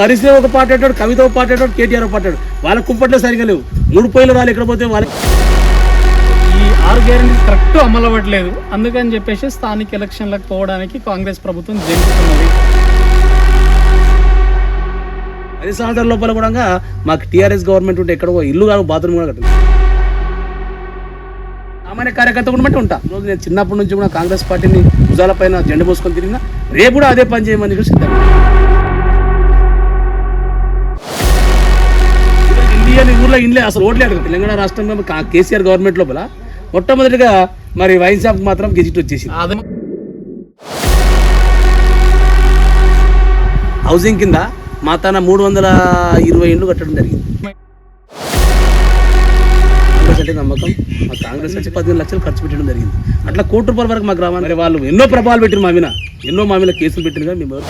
హరీష్ రావు ఒక పాట అంటాడు కవిత ఒక పాట అంటాడు కేటీఆర్ ఒక పాట అంటాడు. వాళ్ళ కుంపట్లే సరిగా లేవు. మూడు పొయ్యిలు రాలి ఎక్కడ పోతే వాళ్ళ. ఈ ఆరు గ్యారెంటీస్ కరెక్ట్ అమలు అవ్వట్లేదు అందుకని చెప్పేసి స్థానిక ఎలక్షన్లకు పోవడానికి కాంగ్రెస్ ప్రభుత్వం జరుగుతున్నది పది సంవత్సరాల లోపల కూడా మాకు టీఆర్ఎస్ గవర్నమెంట్ ఉంటే ఎక్కడ ఇల్లు కాదు బాత్రూమ్ కూడా కట్టింది. సామాన్య కార్యకర్త కూడా ఉంటా. ఈరోజు నేను చిన్నప్పటి నుంచి కూడా కాంగ్రెస్ పార్టీని భుజాల పైన జెండా పోసుకొని తిరిగినా రేపు కూడా అదే పని చేయమని కూడా సిద్ధంగా ఇండియా ఊర్లో ఇండ్లే అసలు ఓట్లే అడగదు తెలంగాణ రాష్ట్రంలో కేసీఆర్ గవర్నమెంట్ లోపల మొట్టమొదటిగా మరి వైన్ షాప్ మాత్రం గెజిట్ వచ్చేసింది. హౌసింగ్ కింద మా తన మూడు వందల ఇరవై ఇండ్లు కట్టడం జరిగింది. కాంగ్రెస్ అంటే నమ్మకం. మా కాంగ్రెస్ వచ్చి పదిహేను లక్షలు ఖర్చు పెట్టడం జరిగింది. అట్లా కోటి రూపాయల వరకు మా గ్రామాన్ని మరి వాళ్ళు ఎన్నో ప్రభావాలు పెట్టిన మా మీద. ఎన్నో మా మీద కేసులు పెట్టిన కానీ మేము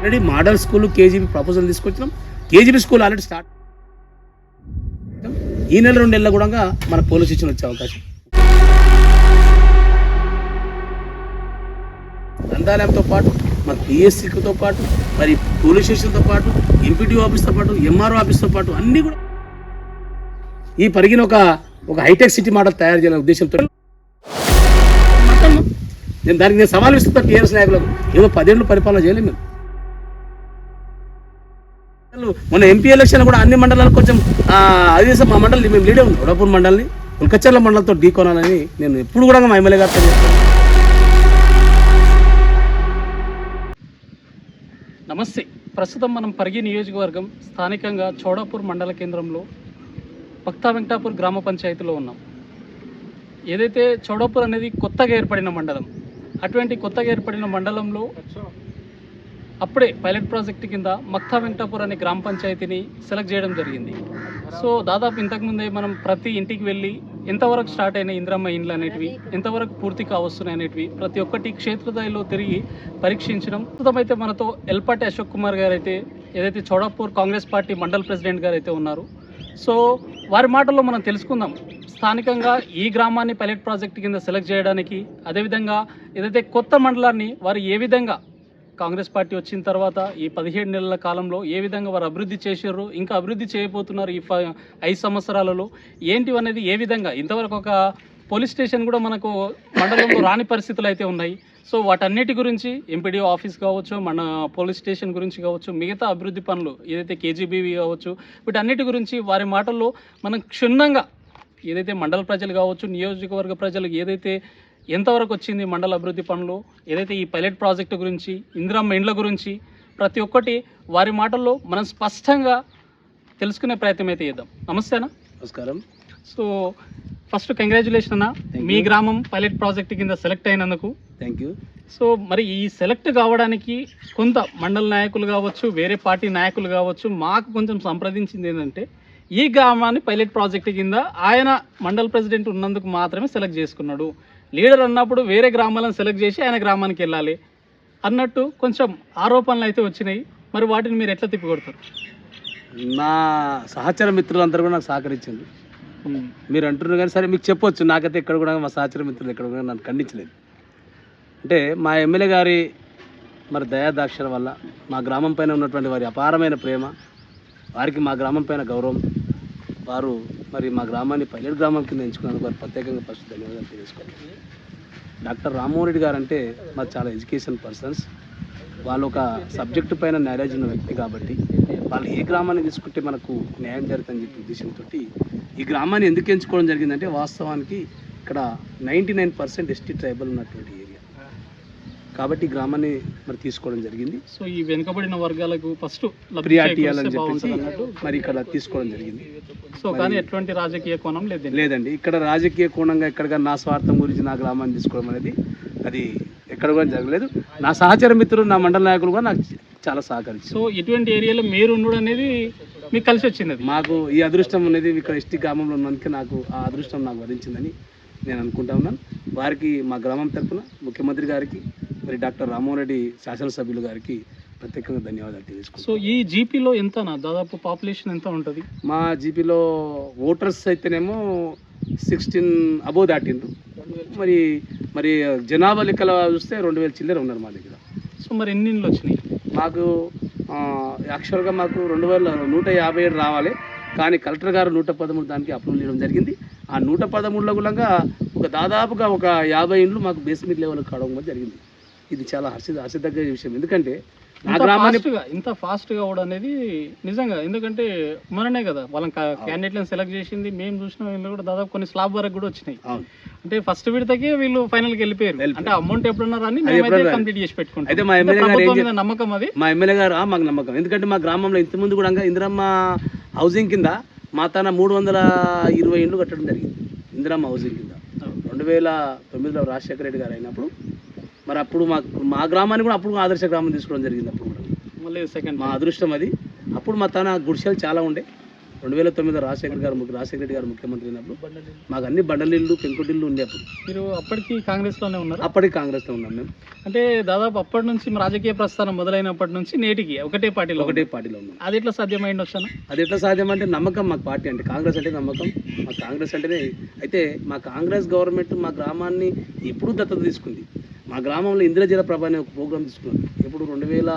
already model school KGB proposal తీసుకొచ్చినాం. KGB school already start. ఈ నెల రెండు నెలల కూడా మన పోలీస్ స్టేషన్ వచ్చే అవకాశం. గ్రంథాలయంతో పాటు మన పిఎస్సితో పాటు మరి పోలీస్ స్టేషన్తో పాటు ఎంపీటీ ఆఫీస్తో పాటు ఎంఆర్ఓ ఆఫీస్తో పాటు అన్నీ కూడా ఈ పరిగిన ఒక ఒక హైటెక్ సిటీ మోడల్ తయారు చేయాలనే ఉద్దేశంతో. నేను దానికి నేను సవాల్ ఇస్తున్నా టీఆర్ఎస్ నాయకులకు ఏదో పదేళ్ళు పరిపాలన చేయలేము మేము. మొన్న ఎంపీ ఎలక్షన్ కూడా అన్ని మండలాలు కొంచెం అది చేస్తే మా మండలి మేము లీడే ఉంది ఉడపూర్ మండలిని ఉల్కచర్ల మండలంతో ఢీ కొనాలని నేను ఎప్పుడు కూడా మా ఎమ్మెల్యే గారితో నమస్తే. ప్రస్తుతం మనం పరిగి నియోజకవర్గం స్థానికంగా చౌడాపూర్ మండల కేంద్రంలో భక్తా వెంకటాపూర్ గ్రామ పంచాయతీలో ఉన్నాం. ఏదైతే చౌడాపూర్ అనేది కొత్తగా ఏర్పడిన మండలం అటువంటి కొత్తగా ఏర్పడిన మండలంలో అప్పుడే పైలట్ ప్రాజెక్ట్ కింద మక్తా వెంకటాపూర్ అనే గ్రామ పంచాయతీని సెలెక్ట్ చేయడం జరిగింది. సో దాదాపు ఇంతకుముందే మనం ప్రతి ఇంటికి వెళ్ళి ఎంతవరకు స్టార్ట్ అయిన ఇంద్రమ్మ ఇండ్లు అనేటివి ఎంతవరకు పూర్తి కావస్తున్నాయి అనేటివి ప్రతి ఒక్కటి క్షేత్రస్థాయిలో తిరిగి పరీక్షించడం. ప్రస్తుతమైతే మనతో ఎల్పాటి అశోక్ కుమార్ గారు అయితే ఏదైతే Chowdapur Congress party mandal president గారు అయితే ఉన్నారు. సో వారి మాటల్లో మనం తెలుసుకుందాం. స్థానికంగా ఈ గ్రామాన్ని పైలట్ ప్రాజెక్ట్ కింద సెలెక్ట్ చేయడానికి అదేవిధంగా ఏదైతే కొత్త మండలాన్ని వారు ఏ విధంగా కాంగ్రెస్ పార్టీ వచ్చిన తర్వాత ఈ పదిహేడు నెలల కాలంలో ఏ విధంగా వారు అభివృద్ధి చేశారు ఇంకా అభివృద్ధి చేయబోతున్నారు ఈ ఐదు సంవత్సరాలలో? ఏంటివి అనేది ఏ విధంగా? ఇంతవరకు ఒక పోలీస్ స్టేషన్ కూడా మనకు మండలంలో రాని పరిస్థితులు అయితే ఉన్నాయి. సో వాటన్నిటి గురించి ఎంపీడీఓ ఆఫీస్ కావచ్చు మన పోలీస్ స్టేషన్ గురించి కావచ్చు మిగతా అభివృద్ధి పనులు ఏదైతే కేజీబీవి కావచ్చు వీటన్నిటి గురించి వారి మాటల్లో మనం క్షుణ్ణంగా ఏదైతే మండల ప్రజలు కావచ్చు నియోజకవర్గ ప్రజలు ఏదైతే ఎంతవరకు వచ్చింది మండల అభివృద్ధి పనులు? ఏదైతే ఈ పైలట్ ప్రాజెక్టు గురించి ఇందిరమ్మ ఇండ్ల గురించి ప్రతి ఒక్కటి వారి మాటల్లో మనం స్పష్టంగా తెలుసుకునే ప్రయత్నం అయితే చేద్దాం. నమస్తేనా నమస్కారం. సో ఫస్ట్ కంగ్రాచులేషన్ అన్న. మీ. గ్రామం పైలట్ ప్రాజెక్ట్ కింద సెలెక్ట్ అయినందుకు. థ్యాంక్ యూ సో మరి ఈ సెలెక్ట్ కావడానికి కొంత మండల నాయకులు కావచ్చు వేరే పార్టీ నాయకులు కావచ్చు మాకు కొంచెం సంప్రదించింది ఏంటంటే ఈ గ్రామాన్ని పైలట్ ప్రాజెక్ట్ కింద ఆయన మండల్ ప్రెసిడెంట్ ఉన్నందుకు మాత్రమే సెలెక్ట్ చేసుకున్నాడు. లీడర్ అన్నప్పుడు వేరే గ్రామాలను సెలెక్ట్ చేసి ఆయన గ్రామానికి వెళ్ళాలి అన్నట్టు కొంచెం ఆరోపణలు అయితే వచ్చినాయి. మరి వాటిని మీరు ఎట్లా తిప్పికొడతారు? నా సహచర మిత్రులందరూ కూడా నాకు సహకరించింది మీరు అంటున్నారు కానీ సరే మీకు చెప్పొచ్చు. నాకైతే ఎక్కడ కూడా మా సహచర మిత్రులు ఎక్కడ కూడా నన్ను ఖండించలేదు. అంటే మా ఎమ్మెల్యే గారి మరి దయాదాక్షల వల్ల మా గ్రామం పైన ఉన్నటువంటి వారి అపారమైన ప్రేమ వారికి మా గ్రామం పైన గౌరవం వారు మరి మా గ్రామాన్ని పైలట్ గ్రామం కింద ఎంచుకున్నందుకు వారు ప్రత్యేకంగా ఫస్ట్ ధన్యవాదాలు తెలియజేసుకోవాలి డాక్టర్ రామ్మోహన్ రెడ్డి గారు అంటే మాకు చాలా ఎడ్యుకేషన్ పర్సన్స్. వాళ్ళు ఒక సబ్జెక్టు పైన నాలెడ్జ్ ఉన్న వ్యక్తి కాబట్టి వాళ్ళు ఏ గ్రామాన్ని తీసుకుంటే మనకు న్యాయం జరుగుతుందని చెప్పి ఉద్దేశంతో ఈ గ్రామాన్ని ఎందుకు ఎంచుకోవడం జరిగిందంటే వాస్తవానికి ఇక్కడ ninety nine percent ST tribal ఉన్నటువంటి ఏరియా. కాబట్టి ఈ గ్రామాన్ని మరి తీసుకోవడం జరిగింది. సో ఈ వెనుకబడిన వర్గాలకు ఫస్ట్ ప్రియారిటీ ఇవ్వాలని చెప్పేసి మరి ఇక్కడ తీసుకోవడం జరిగింది. సో కానీ ఎటువంటి రాజకీయ కోణం లేదు. లేదండి. ఇక్కడ రాజకీయ కోణంగా ఎక్కడగా నా స్వార్థం గురించి నా గ్రామాన్ని తీసుకోవడం అనేది అది ఎక్కడ కూడా జరగలేదు. నా సహచర మిత్రులు నా మండల నాయకులు కూడా నాకు చాలా సహకరించారు. సో ఇటువంటి ఏరియాలో మీరు ఉండడం అనేది మీకు కలిసి వచ్చింది. మాకు ఈ అదృష్టం అనేది ఇక్కడ ఎస్టీ గ్రామంలో ఉన్నందుకే నాకు ఆ అదృష్టం నాకు వరించిందని నేను అనుకుంటా ఉన్నాను. వారికి మా గ్రామం తరపున ముఖ్యమంత్రి గారికి మరి డాక్టర్ రామ్మోహన్ రెడ్డి శాసనసభ్యులు గారికి ప్రత్యేకంగా ధన్యవాదాలు తెలియజేసుకుంటాను సో ఈ జీపీలో ఎంతనా? దాదాపు పాపులేషన్ ఎంత ఉంటుంది? మా జీపీలో ఓటర్స్ అయితేనేమో సిక్స్టీన్ అబోవ్ దాటిండ్రు. మరి మరి జనాభా లెక్కల చూస్తే రెండు వేల చిల్లర ఉన్నారు మా దగ్గర. సో మరి ఎన్ని ఇండ్లు వచ్చినాయి? మాకు యాక్చువల్గా మాకు రెండు వేల నూట యాభై ఏడు రావాలి. కానీ కలెక్టర్ గారు నూట పదమూడు దానికి అప్రూవల్ ఇవ్వడం జరిగింది. ఆ నూట పదమూడులో కూడా ఒక దాదాపుగా ఒక యాభై ఇండ్లు మాకు బేస్మెంట్ లెవెల్ కావడం కూడా జరిగింది. ఇది చాలా హర్ష హర్షదగ్గ విషయం. ఎందుకంటే ఇంత ఇంత ఫాస్ట్గా కూడా అనేది నిజంగా ఎందుకంటే మననే కదా వాళ్ళని క్యాండిడేట్లను సెలెక్ట్ చేసింది మేము చూసిన వీళ్ళు కూడా దాదాపు కొన్ని స్లాబ్ వరకు కూడా వచ్చినాయి. అంటే ఫస్ట్ విడతకి వీళ్ళు ఫైనల్కి వెళ్ళిపోయారు. అంటే అమౌంట్ ఎప్పుడన్నా రాని మేమైతే కంప్లీట్ చేసి పెట్టుకుంటాం. అయితే మా ఎమ్మెల్యే గారు మీద నమ్మకం అది. మా ఎమ్మెల్యే గారు మాకు నమ్మకం. ఎందుకంటే మా గ్రామంలో ఇంతకుముందు కూడా ఇందిరమ్మ హౌసింగ్ కింద మా తన మూడు వందల ఇరవై ఇండ్లు కట్టడం జరిగింది. ఇందిరమ్మ హౌసింగ్ కింద. రెండు వేల తొమ్మిదిలో రాజశేఖర రెడ్డి గారు అయినప్పుడు మరి అప్పుడు మా మా గ్రామాన్ని కూడా అప్పుడు ఆదర్శ గ్రామం తీసుకోవడం జరిగింది అప్పుడు కూడా. మళ్ళీ సెకండ్ మా అదృష్టం అది. అప్పుడు మా తన గుడిసెలు చాలా ఉండే. రెండు వేల తొమ్మిదిలో రాజశేఖర్ గారు ముఖ్య రాజశేఖర రెడ్డి గారు ముఖ్యమంత్రి అయినప్పుడు మాకు అన్ని బండలిల్లు పెంకుటిల్లు ఉండే అప్పుడు. మీరు అప్పటికి కాంగ్రెస్లోనే ఉన్నారు? అప్పటికి కాంగ్రెస్లో ఉన్నాం మేము. అంటే దాదాపు అప్పటి నుంచి మీ రాజకీయ ప్రస్థానం మొదలైనప్పటి నుంచి నేటికి ఒకటే పార్టీలో ఒకటే పార్టీలో ఉన్నాం. అది ఎట్లా సాధ్యమైంది వచ్చాను? అది ఎట్లా సాధ్యం అంటే నమ్మకం మాకు పార్టీ అంటే కాంగ్రెస్ అంటే నమ్మకం. మా కాంగ్రెస్ అంటేనే అయితే మా కాంగ్రెస్ గవర్నమెంట్ మా గ్రామాన్ని ఎప్పుడు దత్తత తీసుకుంది. మా గ్రామంలో ఇంద్రజల ప్రభ అనే ఒక ప్రోగ్రామ్ తీసుకున్నాం ఎప్పుడు రెండు వేల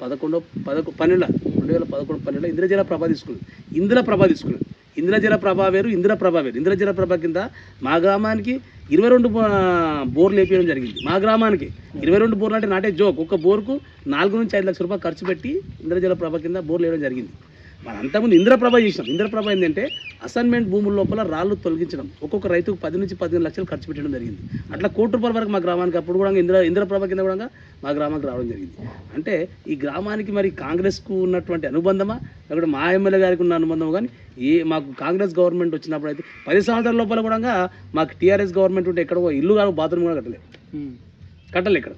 పదకొండు పదకొ పన్నెండు రెండు వేల పదకొండు పన్నెండులో ఇంద్రజల ప్రభ తీసుకున్నాం ఇంద్ర ప్రభ తీసుకున్నాం ఇంద్రజల ప్రభ వేరు ఇంద్ర ప్రభ వేరు. ఇంద్రజల ప్రభ కింద మా గ్రామానికి ఇరవై రెండు బోర్లు వేపించడం జరిగింది. మా గ్రామానికి ఇరవై రెండు బోర్లు అంటే నాటే జోక్. ఒక బోర్కు నాలుగు నుంచి ఐదు లక్షల రూపాయలు ఖర్చు పెట్టి ఇంద్రజల ప్రభ కింద బోర్లు వేయడం జరిగింది. మన అంతకుముందు ఇంద్రప్రభ చేసినాం. ఇంద్రప్రభ ఏంటంటే అసైన్మెంట్ భూముల లోపల రాళ్ళు తొలగించడం. ఒక్కొక్క రైతుకు పది నుంచి పదిహేను లక్షలు ఖర్చు పెట్టడం జరిగింది. అట్లా కోటి రూపాయల వరకు మా గ్రామానికి అప్పుడు కూడా ఇంద్ర ఇంద్రప్రభ కింద కూడా మా గ్రామానికి రావడం జరిగింది. అంటే ఈ గ్రామానికి మరి కాంగ్రెస్కు ఉన్నటువంటి అనుబంధమా? లేకపోతే మా ఎమ్మెల్యే గారికి ఉన్న అనుబంధం కానీ ఏ మాకు కాంగ్రెస్ గవర్నమెంట్ వచ్చినప్పుడు అయితే పది సంవత్సరాల లోపల కూడా మాకు టీఆర్ఎస్ గవర్నమెంట్ ఉంటే ఎక్కడో ఇల్లు కాదు బాత్రూమ్ కూడా కట్టలేదు. కట్టలే ఇక్కడ.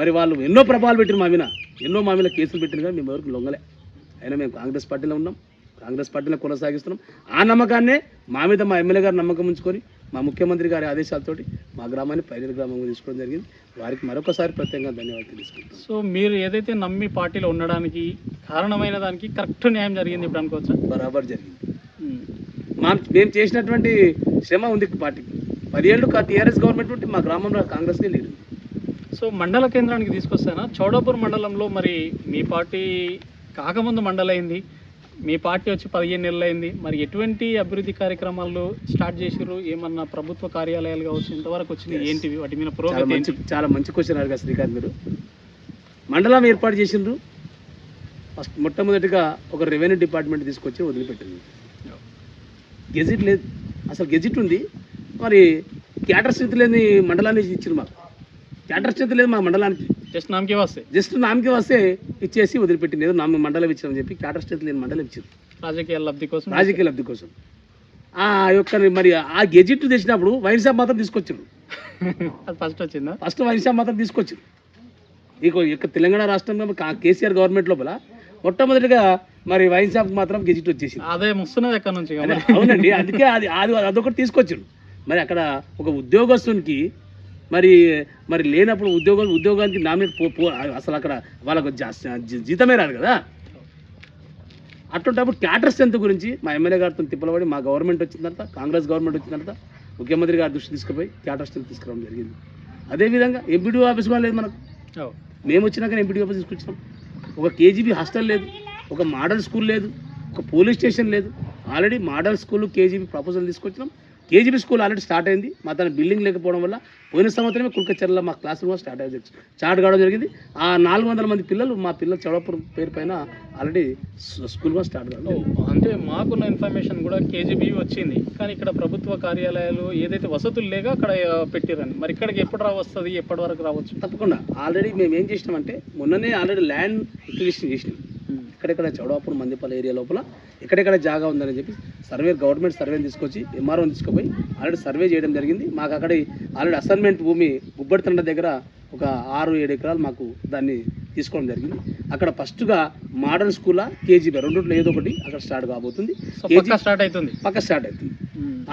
మరి వాళ్ళు ఎన్నో ప్రభావాలు పెట్టిన మా మీద. ఎన్నో మా మీద కేసులు పెట్టిన కానీ మేము ఎవరికి లొంగలే. అయినా మేము కాంగ్రెస్ పార్టీలో ఉన్నాం. కాంగ్రెస్ పార్టీలో కొనసాగిస్తున్నాం. ఆ నమ్మకాన్నే మా మీద మా ఎమ్మెల్యే గారు నమ్మకం ఉంచుకొని మా ముఖ్యమంత్రి గారి ఆదేశాలతోటి మా గ్రామాన్ని పైన గ్రామంగా తీసుకోవడం జరిగింది. వారికి మరొకసారి ప్రత్యేకంగా ధన్యవాదాలు తెలుసుకుంటాం సో మీరు ఏదైతే నమ్మి పార్టీలో ఉండడానికి కారణమైన దానికి కరెక్ట్ న్యాయం జరిగింది ఇప్పుడు అనుకోవచ్చా? బరాబర్ జరిగింది. మా మేము చేసినటువంటి శ్రమ ఉంది పార్టీకి. పదిహేళ్ళు టీఆర్ఎస్ గవర్నమెంట్ ఉంటే మా గ్రామంలో కాంగ్రెస్కే లీడ్. ఉంది. సో మండల కేంద్రానికి తీసుకొస్తానా? చౌడాపూర్ మండలంలో మరి మీ పార్టీ కాకముందు మండలైంది. మీ పార్టీ వచ్చి పదిహేను నెలలు అయింది మరి ఎటువంటి అభివృద్ధి కార్యక్రమాలు స్టార్ట్ చేసిర్రు? ఏమన్నా ప్రభుత్వ కార్యాలయాలు కావచ్చు? ఇంతవరకు వచ్చినాయి. ఏంటివి? వాటి మీద పురోగతి మంచి ఏంటి? చాలా మంచి క్వశ్చన్ అడిగారు శ్రీకాంత్ మీరు మండలం ఏర్పాటు చేసిండ్రు. ఫస్ట్ మొట్టమొదటిగా ఒక రెవెన్యూ డిపార్ట్మెంట్ తీసుకొచ్చి వదిలిపెట్టింది. గెజిట్ లేదు. అసలు గెజిట్ ఉంది. మరి క్యాటర్ స్థితి లేని మండలాన్ని ఇచ్చింది మాకు. క్యాటర్ స్థితి లేదు మా మండలానికి. జస్ట్ నామకే వస్తాయి. జస్ట్ నామకి వస్తే ఇచ్చేసి వదిలిపెట్టింది. ఏదో నా మండలం ఇచ్చామని చెప్పి క్యాటర్ స్థితి లేని మండలం ఇచ్చింది. రాజకీయ లబ్ధి కోసం. రాజకీయ లబ్ధి కోసం. ఆ యొక్క మరి ఆ గెజిట్ తెచ్చినప్పుడు వైన్ షాప్ మాత్రం తీసుకొచ్చారు. అది ఫస్ట్ వచ్చిందా? ఫస్ట్ వైన్ షాప్ మాత్రం తీసుకొచ్చారు. ఇక ఇక తెలంగాణ రాష్ట్రంలో కేసీఆర్ గవర్నమెంట్ లోపల మొట్టమొదటిగా మరి వైన్ షాప్ మాత్రం గెజిట్ వచ్చేసింది. ఆదాయం వస్తున్నది ఎక్కడి నుంచి అదే, అవునండి. అందుకే అది అది అదొకటి తీసుకొచ్చారు. మరి అక్కడ ఒక ఉద్యోగస్తునికి మరి మరి లేనప్పుడు ఉద్యోగం ఉద్యోగానికి నామినేట్ పో పో అసలు అక్కడ వాళ్ళకు జీతమే రాదు కదా. అటువంటిప్పుడు క్యాటర్ స్ట్రెంత్ గురించి మా ఎమ్మెల్యే గారితో తిప్పలబడి మా గవర్నమెంట్ వచ్చిన తర్వాత కాంగ్రెస్ గవర్నమెంట్ వచ్చిన తర్వాత ముఖ్యమంత్రి గారి దృష్టి తీసుకుపోయి క్యాటర్ స్ట్రెంత్ తీసుకురావడం జరిగింది. అదేవిధంగా ఎంపీడీ ఆఫీస్ కూడా లేదు మనకు. మేము వచ్చినాక ఎంపీడీ ఆఫీస్ తీసుకొచ్చినాం. ఒక కేజీబీ హాస్టల్ లేదు ఒక మోడల్ స్కూల్ లేదు ఒక పోలీస్ స్టేషన్ లేదు. Already model school KGB proposal తీసుకొచ్చినాం. కేజీబీ స్కూల్ ఆల్రెడీ స్టార్ట్ అయింది. మా తన బిల్డింగ్ లేకపోవడం వల్ల పోయిన సంవత్సరమే కుల్కచర్ల మా క్లాస్ రూమ్ స్టార్ట్ అయ్యి స్టార్ట్ కావడం జరిగింది. ఆ నాలుగు వందల మంది పిల్లలు మా పిల్లలు చౌడపురం పేరు పైన ఆల్రెడీ స్కూల్ కూడా స్టార్ట్ జరిగింది. అంటే మాకున్న ఇన్ఫర్మేషన్ కూడా కేజీబీ వచ్చింది. కానీ ఇక్కడ ప్రభుత్వ కార్యాలయాలు ఏదైతే వసతులు లేక అక్కడ పెట్టిరని మరి ఇక్కడికి ఎప్పుడు రావస్తుంది? ఎప్పటి వరకు రావచ్చు? తప్పకుండా. ఆల్రెడీ మేము ఏం చేసినామంటే మొన్ననే ఆల్రెడీ ల్యాండ్ ఎక్విజిషన్ చేసినాం. ఎక్కడెక్కడ చౌడాపురం మందిపల్లి ఏరియా లోపల ఎక్కడెక్కడ జాగా ఉందని చెప్పి సర్వే గవర్నమెంట్ సర్వేని తీసుకొచ్చి ఎంఆర్ఓని తీసుకుపోయి ఆల్రెడీ సర్వే చేయడం జరిగింది. మాకు అక్కడ ఆల్రెడీ అసైన్మెంట్ భూమి గుబ్బడితండ దగ్గర ఒక ఆరు ఏడు ఎకరాలు మాకు దాన్ని తీసుకోవడం జరిగింది. అక్కడ ఫస్ట్గా మోడర్న్ స్కూలా కేజీబీ రెండుట్లో ఏదో ఒకటి అక్కడ స్టార్ట్ కాబోతుంది. స్టార్ట్ అవుతుంది? పక్క స్టార్ట్ అవుతుంది.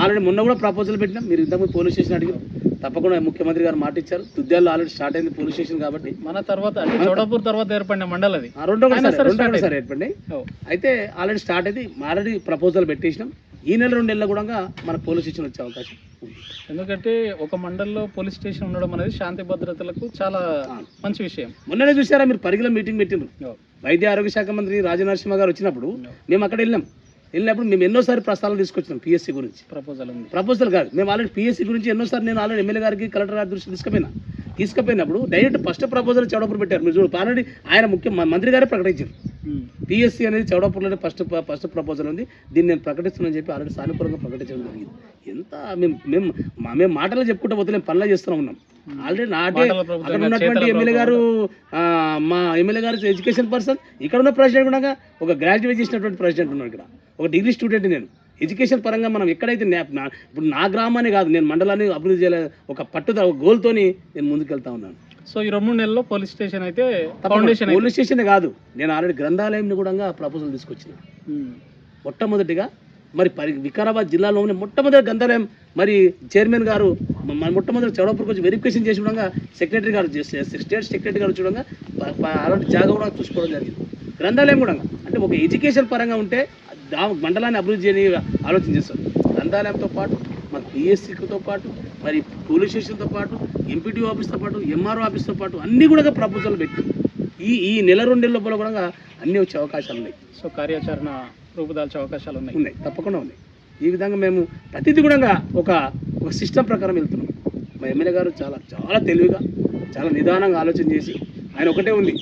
ఆల్రెడీ మొన్న కూడా ప్రపోజల్ పెట్టినాం. మీరు ఇంతకుముందు పోలీస్ స్టేషన్ అడిగారు. తప్పకుండా ముఖ్యమంత్రి గారు మాట ఇచ్చారు తుద్యాల్లో ఆల్రెడీ స్టార్ట్ అయింది పోలీస్ స్టేషన్ కాబట్టి. మన తర్వాత చౌడాపూర్ తర్వాత ఏర్పడిన మండలి అది. రెండో సరే రెండో ఓ. అయితే ఆల్రెడీ స్టార్ట్ అయింది. ఆల్రెడీ ప్రపోజల్ పెట్టేసినాం. ఈ నెల రెండు నెలల కూడా మన పోలీస్ స్టేషన్ వచ్చే అవకాశం ఎందుకంటే ఒక మండలంలో పోలీస్ స్టేషన్ ఉండడం అనేది శాంతి భద్రతలకు చాలా మంచి విషయం. మొన్ననే చూసారా మీరు పరిగిలో మీటింగ్ పెట్టిండ్రు. వైద్య ఆరోగ్య శాఖ మంత్రి రాజనరసింహ గారు వచ్చినప్పుడు మేము అక్కడ వెళ్ళాం. వెళ్ళినప్పుడు మేము ఎన్నోసారి ప్రస్తావన తీసుకొచ్చినాం పిఎస్సి గురించి. ప్రపోజల్ ఉంది. ప్రపోజల్ కాదు. మేము ఆల్రెడీ పిఎస్సి గురించి ఎన్నోసారి నేను ఆల్రెడీ ఎమ్మెల్యే గారికి కలెక్టర్ గారి దృష్టి తీసుకుపోయినా. తీసుకుపోయినప్పుడు డైరెక్ట్ ఫస్ట్ ప్రపోజల్ చౌడపూర్ పెట్టారు. మీరు చూడు ఆల్రెడీ ఆయన ముఖ్య మంత్రి గారే ప్రకటించారు. పిఎస్సి అనేది చౌడపూర్లోనే ఫస్ట్ ఫస్ట్ ప్రపోజల్ ఉంది. దీన్ని నేను ప్రకటిస్తున్నానని చెప్పి ఆల్రెడీ సానుకూలంగా ప్రకటించడం జరిగింది. ఎంత మేము మేము మేము మాటలు చెప్పుకుంటూ పోతే మేము పనులు చేస్తూ ఉన్నాం. ఆల్రెడీ నాటే అక్కడ ఉన్నటువంటి ఎమ్మెల్యే గారు మా ఎమ్మెల్యే గారు ఎడ్యుకేషన్ పర్సన్. ఇక్కడ ఉన్న ప్రెసిడెంట్ కూడా ఒక గ్రాడ్యుయేట్ చేసినటువంటి ప్రెసిడెంట్ ఉన్నాడు ఇక్కడ. ఒక డిగ్రీ స్టూడెంట్ నేను. ఎడ్యుకేషన్ పరంగా మనం ఎక్కడైతే ఇప్పుడు నా గ్రామాన్ని కాదు నేను మండలాన్ని అభివృద్ధి చేయాలి ఒక పట్టుదల ఒక గోల్తోని నేను ముందుకెళ్తా ఉన్నాను. సో ఈ రెండు నెలల్లో పోలీస్ స్టేషన్ అయితే ఫౌండేషన్ పోలీస్ స్టేషన్ కాదు నేను ఆల్రెడీ గ్రంథాలయంని కూడా ప్రపోజల్ తీసుకొచ్చిన. మొట్టమొదటిగా మరి పరి వికారాబాద్ జిల్లాలోనే మొట్టమొదటి గ్రంథాలయం మరి చైర్మన్ గారు మొట్టమొదటి చౌడపూర్కి వచ్చి వెరిఫికేషన్ చేసి చూడంగా సెక్రటరీ గారు స్టేట్ సెక్రటరీ గారు చూడంగా అలాంటి జాగా కూడా చూసుకోవడం జరిగింది. గ్రంథాలయం కూడా. అంటే ఒక ఎడ్యుకేషన్ పరంగా ఉంటే మండలాన్ని అభివృద్ధి చేయని ఆలోచన చేస్తారు. గ్రంథాలయంతో పాటు మన పిఎస్సితో పాటు మరి పోలీస్ స్టేషన్తో పాటు ఎంపీటీ ఆఫీస్తో పాటు ఎంఆర్ఓ ఆఫీస్తో పాటు అన్నీ కూడా ప్రపోజల్ పెట్టి ఈ ఈ నెల రెండు నెలల లోపల కూడా అన్నీ వచ్చే అవకాశాలు ఉన్నాయి. సో కార్యాచరణ రూపుదాల్చే అవకాశాలు ఉన్నాయి. ఉన్నాయి. తప్పకుండా ఉన్నాయి. ఈ విధంగా మేము ప్రతిదీ కూడా ఒక ఒక సిస్టమ్ ప్రకారం వెళ్తున్నాం. మా ఎమ్మెల్యే గారు చాలా చాలా తెలివిగా చాలా నిదానంగా ఆలోచన చేసి ఆయన ఒకటే ఉంది.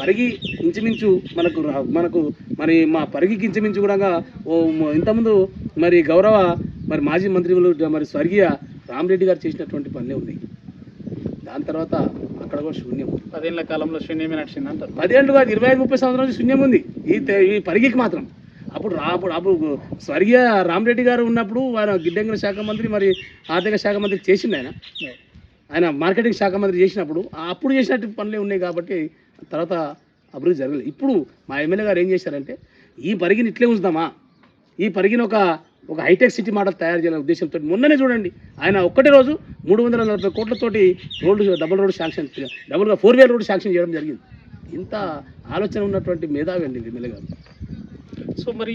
పరిగి ఇంచుమించు మనకు రా- మనకు మరి మా పరిగికి ఇంచుమించు కూడా ఓ ఇంతకుముందు మరి గౌరవ మరి మాజీ మంత్రులు మరి స్వర్గీయ రామరెడ్డి గారు చేసినటువంటి పనులే ఉన్నాయి. దాని తర్వాత అక్కడ కూడా శూన్యం. పదేళ్ళ కాలంలో శూన్యమే నడిచింది అంటారు. పదేళ్ళు కాదు ఇరవై ఐదు ముప్పై సంవత్సరాల శూన్యం ఉంది. ఈ ఈ పరిగికి మాత్రం. అప్పుడు రా అప్పుడు అప్పుడు స్వర్గీయ రామరెడ్డి గారు ఉన్నప్పుడు ఆయన గిడ్డంగుల శాఖ మంత్రి మరి ఆర్థిక శాఖ మంత్రి చేసిండు ఆయన. ఆయన మార్కెటింగ్ శాఖ మంత్రి చేసినప్పుడు ఆ అప్పుడు చేసినట్టు పనులే ఉన్నాయి కాబట్టి తర్వాత అభివృద్ధి జరగలేదు. ఇప్పుడు మా ఎమ్మెల్యే గారు ఏం చేశారంటే ఈ పరిగిని ఇట్లే ఉంచుదామా? ఈ పరిగిని ఒక ఒక హైటెక్ సిటీ మోడల్ తయారు చేయాలనే ఉద్దేశంతో మొన్ననే చూడండి ఆయన ఒక్కటే రోజు మూడు వందల నలభై కోట్లతోటి రోడ్డు డబుల్ రోడ్ శాంక్షన్ డబుల్గా ఫోర్ వీలర్ రోడ్ శాంక్షన్ చేయడం జరిగింది. ఇంత ఆలోచన ఉన్నటువంటి మేధావి అండి ఎమ్మెల్యే గారు. సో మరి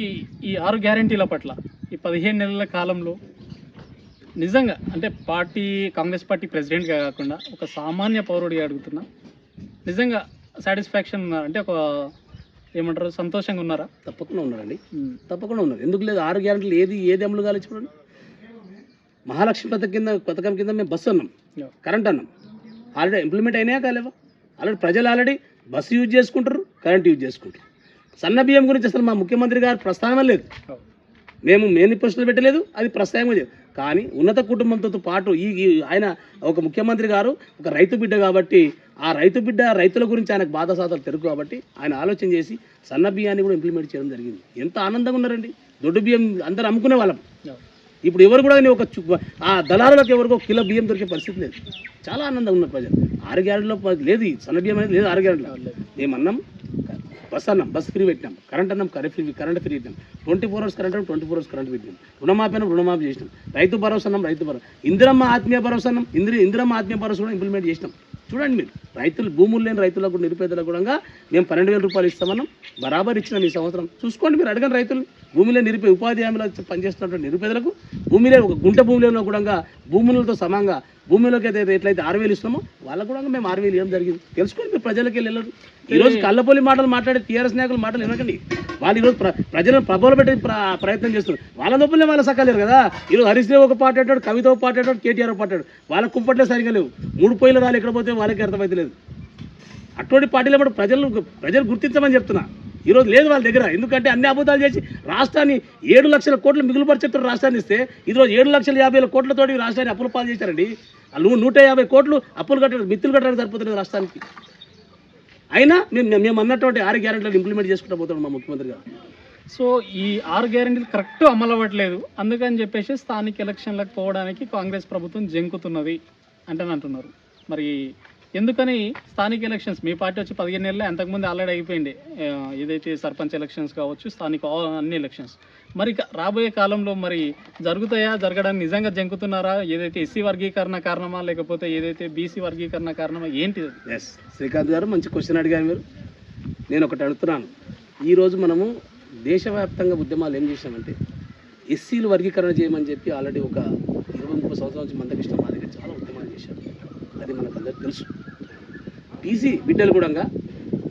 ఈ ఆరు గ్యారంటీల పట్ల ఈ పదిహేను నెలల కాలంలో నిజంగా అంటే పార్టీ కాంగ్రెస్ పార్టీ ప్రెసిడెంట్గా కాకుండా ఒక సామాన్య పౌరుడిగా అడుగుతున్నా. నిజంగా సాటిస్ఫాక్షన్ ఉన్నారు అంటే ఒక ఏమంటారు సంతోషంగా ఉన్నారా? తప్పకుండా ఉన్నారండి. తప్పకుండా ఉన్నారు. ఎందుకు లేదు? ఆరు గ్యారెంటీలు ఏది ఏది అమలు కాలేదు చూడండి మహాలక్ష్మి పథకం కింద పథకం కింద మేము బస్సు అన్నాం. కరెంట్ అన్నాం. ఆల్రెడీ ఇంప్లిమెంట్ అయినాయా కాలేవా? ఆల్రెడీ ప్రజలు ఆల్రెడీ బస్సు యూజ్ చేసుకుంటారు కరెంట్ యూజ్ చేసుకుంటారు సన్న బియ్యం గురించి అసలు మా ముఖ్యమంత్రి గారు ప్రస్తావన లేదు. మేము మేనిఫెస్టోలో పెట్టలేదు అది ప్రస్తావన లేదు. కానీ ఉన్నత కుటుంబంతో పాటు ఈ ఆయన ఒక ముఖ్యమంత్రి గారు ఒక రైతు బిడ్డ కాబట్టి ఆ రైతు బిడ్డ రైతుల గురించి ఆయనకు బాధసాతలు తెలుగు కాబట్టి ఆయన ఆలోచన చేసి సన్న బియ్యాన్ని కూడా ఇంప్లిమెంట్ చేయడం జరిగింది. ఎంత ఆనందంగా ఉన్నారండి. దొడ్డు బియ్యం అందరూ అమ్ముకునే వాళ్ళం. ఇప్పుడు ఎవరు కూడా ఒక ఆ దళారులకు ఎవరికో కిలో బియ్యం దొరికే పరిస్థితి లేదు. చాలా ఆనందంగా ఉన్నారు ప్రజలు. ఆరు గ్యారెంటీలో లేదు సన్న బియ్యం అనేది లేదు ఆరు గ్యారెంటీలో. మేము అన్నాం బస్ అన్నాం బస్ ఫ్రీ పెట్టినాం. కరెంట్ అన్నాం కరెంట్ ఫ్రీ కరెంట్ ఫ్రీ ఇద్దాం twenty four hours current twenty four hours current పెట్టినాం. రుణమాఫీ అన్నాం రుణమాఫీ చేసినాం. రైతు భరోసా అన్నాం రైతు భరోసా. ఇందిరమ్మ ఆత్మీయ భరోసా అన్నాం ఇందిర ఇందిరమ్మ ఆత్మీయ భరోసా కూడా ఇంప్లిమెంట్ చేసినాం. చూడండి మీరు రైతులు భూములు లేని రైతులకు నిరుపేదలకు కూడా మేము పన్నెండు వేల రూపాయలు ఇస్తామన్నాం. బరాబర్ ఇచ్చినాం ఈ సంవత్సరం. చూసుకోండి మీరు అడగండి రైతులు భూమిలో నిరుపే ఉపాధి హామీలో పనిచేస్తున్నటువంటి నిరుపేదలకు భూమిలో ఒక గుంట భూమిలో కూడా భూములతో సమంగా భూమిలోకి అయితే ఎట్లయితే ఆరు వేలు ఇస్తున్నామో వాళ్ళకు కూడా మేము ఆరు వేలు ఇవ్వడం జరిగింది. తెలుసుకోండి మీరు ప్రజలకి వెళ్ళరు ఈరోజు కళ్ళపొలి మాటలు మాట్లాడే టీఆర్ఎస్ నాయకులు మాటలు వినకండి. వాళ్ళు ఈరోజు ప్ర ప్రజలను ప్రభావం పెట్టే ప్ర ప్రయత్నం చేస్తున్నారు. వాళ్ళ లోపలనే వాళ్ళ సక్కలేరు కదా. ఈరోజు హరీష్ రావు ఒక పాట అంటాడు కవిత ఒక పాట అంటాడు కేటీఆర్ ఒక పాట వాళ్ళ కుంపట్లే సరిగా లేవు. మూడు పొయ్యిలు రాళ్ళు ఎక్కడ పోతే వాళ్ళకి అర్థమైతే అటువంటి పార్టీలో ప్రజలు ప్రజలు గుర్తించమని చెప్తున్నా. ఈరోజు లేదు వాళ్ళ దగ్గర. ఎందుకంటే అన్ని అబద్ధాలు చేసి రాష్ట్రాన్ని ఏడు లక్షల కోట్లు మిగులు రాష్ట్రాన్ని ఇస్తే ఈరోజు ఏడు లక్షల యాభై వేల కోట్లతోటి రాష్ట్రాన్ని అప్పులు పాలు చేశారండి. వాళ్ళు నూట యాభై కోట్లు అప్పులు కట్టడం మిత్తులు కట్టడానికి సరిపోతుంది రాష్ట్రానికి. అయినా మేము మేము అన్నటువంటి ఆరు గ్యారెంటీలను ఇంప్లిమెంట్ చేసుకుంటూ పోతున్నాం మా ముఖ్యమంత్రి గారు. సో ఈ ఆరు గ్యారెంటీలు కరెక్ట్ అమలు అవ్వట్లేదు అందుకని చెప్పేసి స్థానిక ఎలక్షన్లకు పోవడానికి కాంగ్రెస్ ప్రభుత్వం జంకుతున్నది అంటే అంటున్నారు. మరి ఎందుకని స్థానిక ఎలక్షన్స్ మీ పార్టీ వచ్చి పదిహేను నెలలే అంతకుముందు ఆల్రెడీ అయిపోయింది. ఏదైతే సర్పంచ్ ఎలక్షన్స్ కావచ్చు స్థానిక అన్ని ఎలక్షన్స్ మరి రాబోయే కాలంలో మరి జరుగుతాయా? జరగడానికి నిజంగా జంకుతున్నారా? ఏదైతే ఎస్సీ వర్గీకరణ కారణమా? లేకపోతే ఏదైతే బీసీ వర్గీకరణ కారణమా? ఏంటి ఎస్ శ్రీకాంత్ గారు మంచి క్వశ్చన్ అడిగారు మీరు. నేను ఒకటి అడుగుతున్నాను. ఈరోజు మనము దేశవ్యాప్తంగా ఉద్యమాలు ఏం చేసామంటే ఎస్సీలు వర్గీకరణ చేయమని చెప్పి ఆల్రెడీ ఒక ఇరవై ముప్పై సంవత్సరాల నుంచి మందకృష్ణ మా దగ్గర చాలా ఉద్యమాలు చేశారు. అది మనకు అందరికి తెలుసు. బీసీ బిడ్డలు కూడా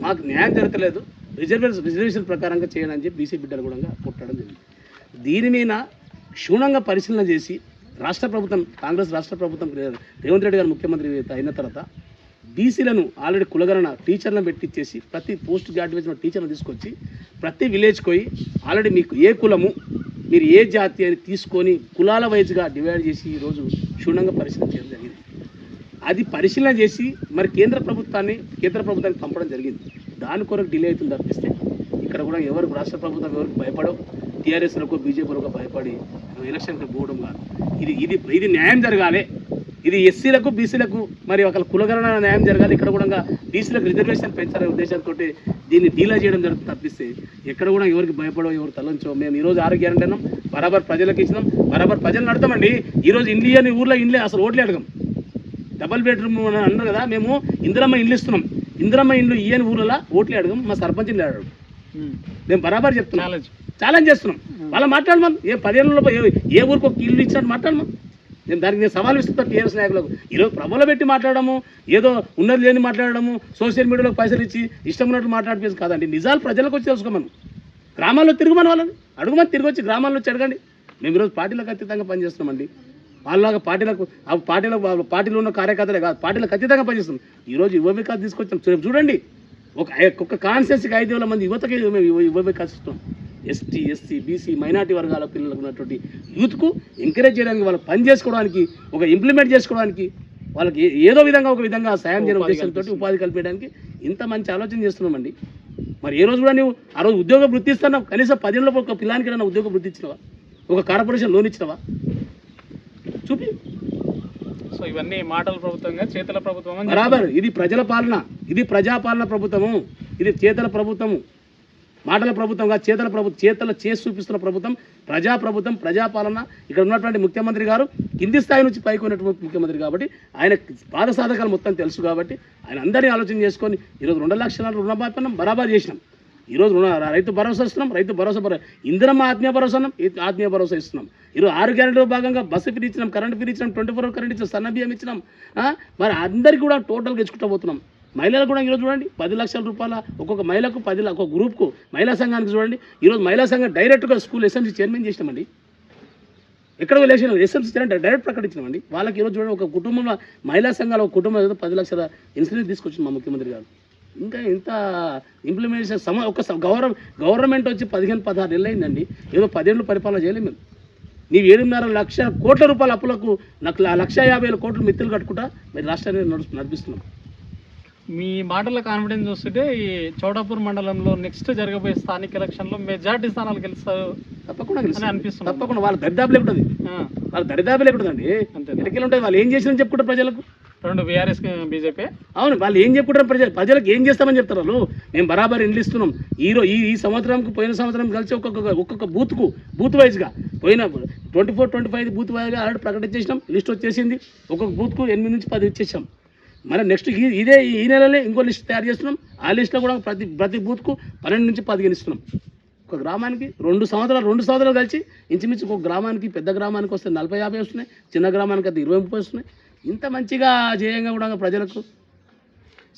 మాకు న్యాయం జరగలేదు రిజర్వేషన్ రిజర్వేషన్ ప్రకారంగా చేయడం అని చెప్పి బీసీ బిడ్డలు కూడా కొట్టడం జరిగింది. దీని మీద క్షుణ్ణంగా పరిశీలన చేసి రాష్ట్ర ప్రభుత్వం కాంగ్రెస్ రాష్ట్ర ప్రభుత్వం రేవంత్ రెడ్డి గారు ముఖ్యమంత్రి అయిన తర్వాత బీసీలను ఆల్రెడీ కులగణన టీచర్లను పెట్టించేసి ప్రతి పోస్ట్ గ్రాడ్యుయేషన్ టీచర్లను తీసుకొచ్చి ప్రతి విలేజ్కి పోయి ఆల్రెడీ మీకు ఏ కులము మీరు ఏ జాతి అని తీసుకొని కులాల వైజ్గా డివైడ్ చేసి ఈరోజు క్షుణ్ణంగా పరిశీలన చేయడం అది పరిశీలన చేసి మరి కేంద్ర ప్రభుత్వాన్ని కేంద్ర ప్రభుత్వానికి పంపడం జరిగింది. దాని కొరకు డిలే అవుతుంది తప్పిస్తే ఇక్కడ కూడా ఎవరు రాష్ట్ర ప్రభుత్వం ఎవరికి భయపడవు. టీఆర్ఎస్లకు బీజేపీలకు భయపడి ఎలక్షన్కి పోవడం కాదు. ఇది ఇది ఇది న్యాయం జరగాలి. ఇది ఎస్సీలకు బీసీలకు మరి ఒక కులగణన న్యాయం జరగాలి. ఇక్కడ కూడా బీసీలకు రిజర్వేషన్ పెంచాలనే ఉద్దేశంతో దీన్ని డీలా చేయడం జరుగుతుంది తప్పిస్తే ఎక్కడ కూడా ఎవరికి భయపడో ఎవరు తలంచో మేము ఈరోజు ఆరు గ్యారంటీ అన్నాం బరాబర్ ప్రజలకు ఇచ్చినాం. బరాబర్ ప్రజలు నడతామండి. ఈరోజు ఇండియా అని ఊర్లో ఇండ్లే అసలు ఓట్లే అడగం. డబల్ బెడ్రూమ్ అని అన్నారు కదా మేము ఇందిరమ్మ ఇండ్లు ఇస్తున్నాం. ఇందిరమ్మ ఇండ్లు ఇయ్యని ఊర్లలో ఓట్లే అడగం మా సర్పంచ్ని అడగం మేము బరాబర్ చెప్తున్నాం. ఛాలెంజ్ చేస్తున్నాం. వాళ్ళ మాట్లాడమని. ఏ పదేళ్ళలో ఏ- ఏ ఊరికి ఒక ఇల్లు ఇచ్చినట్టు మాట్లాడమా నేను దానికి నేను సవాల్ ఇస్తున్నా టీఆర్ఎస్ నాయకులకు. ఈరోజు ప్రభులో పెట్టి మాట్లాడము ఏదో ఉన్నది లేని మాట్లాడము సోషల్ మీడియాలో పైసలు ఇచ్చి ఇష్టం ఉన్నట్టు మాట్లాడిపేసి కాదండి. నిజాలు ప్రజలకు వచ్చి తెలుసుకోమను. గ్రామాల్లో తిరుగుమని వాళ్ళని. అడుగుమని తిరిగి వచ్చి గ్రామాల్లో వచ్చి అడగండి. మేము ఈరోజు పార్టీలకు అతీతంగా పనిచేస్తున్నామండి. వాళ్ళలాగా పార్టీలకు ఆ పార్టీలకు వాళ్ళ పార్టీలో ఉన్న కార్యకర్తలే కాదు పార్టీలకు అతీతంగా పనిచేస్తున్నాం ఈరోజు యువ వికాస్ తీసుకొచ్చాం. చూడండి ఒక ఒక కాన్స్టెన్సీకి ఐదు వేల మంది యువతకి యువ- వికాస్ ఇస్తున్నాం ఎస్టీ ఎస్సీ బీసీ మైనార్టీ వర్గాల పిల్లలకు ఉన్నటువంటి యూత్కు ఎంకరేజ్ చేయడానికి వాళ్ళు పని చేసుకోవడానికి ఒక ఇంప్లిమెంట్ చేసుకోవడానికి వాళ్ళకి ఏదో విధంగా ఒక విధంగా సాయం చేయడం ఉద్దేశంతో ఉపాధి కల్పించడానికి ఇంత మంచి ఆలోచన చేస్తున్నామండి. మరి ఏ రోజు కూడా నువ్వు ఆ రోజు ఉద్యోగ వృత్తి ఇస్తున్నావు కనీసం పదేళ్ళలో ఒక పిల్లానికి ఏదైనా ఉద్యోగ వృత్తి ఇచ్చినవా? ఒక కార్పొరేషన్ లోన్ ఇచ్చినవా? చూపి. సో ఇవన్నీ మాటల ప్రభుత్వంగా చేతల ప్రభుత్వం అని బరాబర్ ఇది ప్రజల పాలన ఇది ప్రజాపాలన ప్రభుత్వము ఇది చేతల ప్రభుత్వము. మాటల ప్రభుత్వంగా చేతల ప్రభుత్వం చేతల చేసి చూపిస్తున్న ప్రభుత్వం ప్రజా ప్రభుత్వం ప్రజాపాలన. ఇక్కడ ఉన్నటువంటి ముఖ్యమంత్రి గారు కింది స్థాయి నుంచి పైకి ఉన్నటువంటి ముఖ్యమంత్రి కాబట్టి ఆయన పాదసాధకాలు మొత్తం తెలుసు కాబట్టి ఆయన అందరినీ ఆలోచన చేసుకొని ఈరోజు రెండు లక్షల రుణమాపనం బరాబర్ చేసినాం. ఈరోజు రైతు భరోసా ఇస్తున్నాం రైతు భరోసా భరో ఇందిరమ్మ ఆత్మీయ భరోసా ఉన్నాం ఈ ఆత్మీయ భరోసా ఇస్తున్నాం. ఈరోజు ఆరు గ్యారెంటీలో భాగంగా బస్సు ఫ్రీ ఇచ్చినాం కరెంట్ ఫ్రీ ఇచ్చినాం ట్వంటీ ఫోర్ కరెంట్ ఇచ్చినాం సన్న బియ్యం ఇచ్చినాం. మరి అందరికీ కూడా టోటల్గా ఇచ్చుకుంటూ పోతున్నాం. మహిళలు కూడా ఈరోజు చూడండి పది లక్షల రూపాయల ఒక్కొక్క మహిళకు పది ఒక్కొక్క గ్రూప్కు మహిళా సంఘానికి చూడండి. ఈరోజు మహిళా సంఘం డైరెక్ట్గా స్కూల్ ఎస్ఎంసీ చైర్మన్ చేసినామండి. ఎక్కడ వెళ్ళేసిన ఎస్ఎంసీ చైర్మన్ డైరెక్ట్ ప్రకటించినామండి వాళ్ళకి ఈరోజు చూడండి ఒక కుటుంబంలో మహిళా సంఘాల ఒక కుటుంబం ఏదో పది లక్షల ఇన్సూరెన్స్ తీసుకొచ్చింది మా ముఖ్యమంత్రి గారు. ఇంకా ఇంత ఇంప్లిమెంటేషన్ సమ ఒక గవర్న గవర్నమెంట్ వచ్చి పదిహేను పదహారు నెలలు అయిందండి. ఏదో పదేళ్ళు పరిపాలన చేయలేము మేము. నీవు ఏడున్నర లక్ష కోట్ల రూపాయల అప్పులకు నాకు లక్ష యాభై వేల కోట్లు మిత్తులు కట్టుకుంటా మీరు రాష్ట్రాన్ని నడుస్తు నడిపిస్తున్నాం. మీ మాటల కాన్ఫిడెన్స్ చూస్తుంటే ఈ చౌడాపూర్ మండలంలో నెక్స్ట్ జరగబోయే స్థానిక ఎలక్షన్లో మెజార్టీ స్థానాలు గెలుస్తారు తప్పకుండా. అనిపిస్తుంది. తప్పకుండా వాళ్ళ దరిదాపులు ఎక్కుతుంది ఆ, వాళ్ళ దరిదాపులు ఎక్కుతుందండి అంతే ఎన్నికలు ఉంటుంది? వాళ్ళు ఏం చేసినా చెప్పుకుంటారు ప్రజలకు. రెండు బీఆర్ఎస్ బీజేపీ అవును వాళ్ళు ఏం చెప్పుకుంటారు ప్రజలు ప్రజలకు ఏం చేస్తామని చెప్తారు వాళ్ళు. మేము బరాబర్ ఇండ్లు ఇస్తున్నాం. ఈ ఈ ఈ సంవత్సరంకు పోయిన సంవత్సరం కలిసి ఒక్కొక్క ఒక్కొక్క బూత్కు బూత్ వైజ్గా పోయిన twenty four twenty five booth వైజ్గా ఆల్రెడీ ప్రకటించేసినాం లిస్ట్ వచ్చేసింది. ఒక్కొక్క బూత్కు ఎనిమిది నుంచి పది ఇచ్చేసాం. మరి నెక్స్ట్ ఇదే ఈ నెలలే ఇంకో లిస్ట్ తయారు చేస్తున్నాం. ఆ లిస్ట్లో కూడా ప్రతి ప్రతి బూత్కు పన్నెండు నుంచి పదిహేను ఇస్తున్నాం ఒక గ్రామానికి రెండు సంవత్సరాలు రెండు సంవత్సరాలు కలిసి ఇంచుమించు ఒక గ్రామానికి పెద్ద గ్రామానికి వస్తే నలభై యాభై వస్తున్నాయి. చిన్న గ్రామానికి అయితే ఇరవై ముప్పై వస్తున్నాయి. ఇంత మంచిగా చేయంగా కూడా ప్రజలకు.